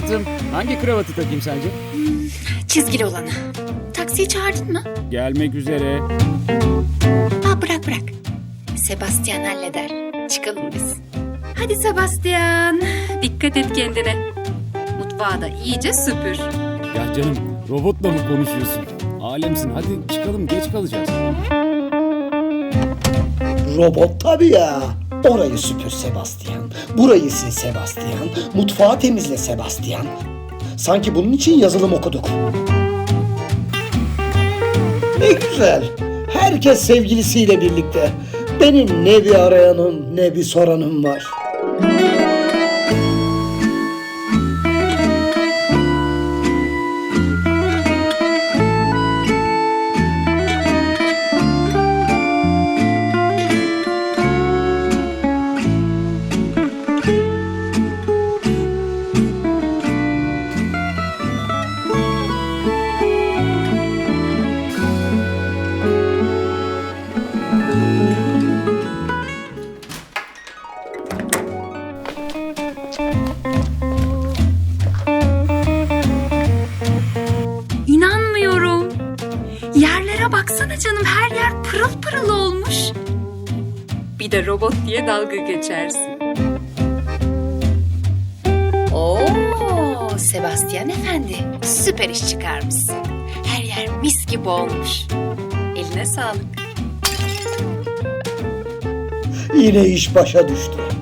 Hayatım hangi kravatı takayım sence? Çizgili olanı. Taksiyi çağırdın mı? Gelmek üzere. Ha bırak bırak. Sebastian halleder. Çıkalım biz. Hadi Sebastian. Dikkat et kendine. Mutfağı da iyice süpür. Ya canım robotla mı konuşuyorsun? Alemsin hadi çıkalım geç kalacağız. Robot tabii ya. Orayı süpür Sebastian. Burayı sil Sebastian. Mutfağı temizle Sebastian. Sanki bunun için yazılım okuduk. Ne güzel. Herkes sevgilisiyle birlikte. Benim ne bir arayanım ne bir soranım var. Yerlere baksana canım her yer pırıl pırıl olmuş. Bir de robot diye dalga geçersin. Oo, Sebastian efendi süper iş çıkarmışsın. Her yer mis gibi olmuş. Eline sağlık. Yine iş başa düştü.